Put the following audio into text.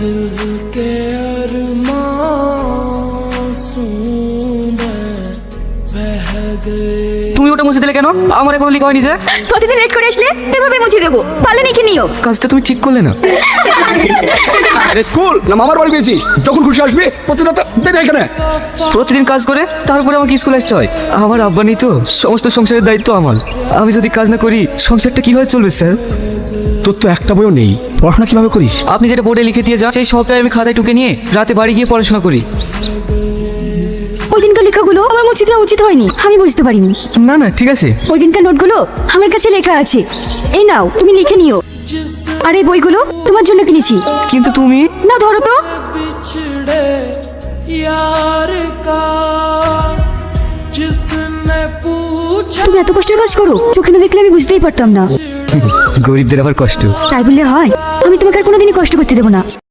के अरमासूम बह गए তুমি ওটা মুছে দিলে কেন আমার এখনো লিখা হয়নি যে প্রতিদিন লেট করে আসলে এভাবে মুছিয়ে দেবো পারলে লিখে নিও কাজটা তুমি ঠিক করলে না আরে স্কুল না মামার বাড়ি পেয়েছিস যখন খুশি আসবি প্রতিদিন তো দেবে এখানে প্রতিদিন কাজ করে তারপরে আমাকে স্কুলে আসতে হয় আমার আব্বা নেই তো সমস্ত সংসারের দায়িত্ব আমার আমি যদি কাজ না করি সংসারটা কিভাবে চলবে স্যার তোর তো একটা বইও নেই। পড়াশোনা কীভাবে করিস? আপনি যেটা বোর্ডে লিখে দিয়ে যান সেই সবটাই আমি খাতায় টুকে নিয়ে রাতে বাড়ি গিয়ে পড়াশোনা করি। ওই দিনকার লেখাগুলো আমার মুছিয়ে দেওয়া উচিত হয়নি আমি বুঝতে পারিনি। না না ঠিক আছে। ওই দিনকার নোটগুলো আমার কাছে লেখা আছে। এই নাও তুমি লিখে নিও। আর এই বইগুলো তোমার জন্য কিনেছি। কিন্তু তুমি না ধরো তো। তুমি এত কষ্টের কাজ করো? চোখে না দেখলে আমি বুঝতেই পারতাম না। গরিবদের আবার কষ্ট। তাই বললে হয় আমি তোমাকে আর কোনোদিনই কষ্ট করতে দেবো না।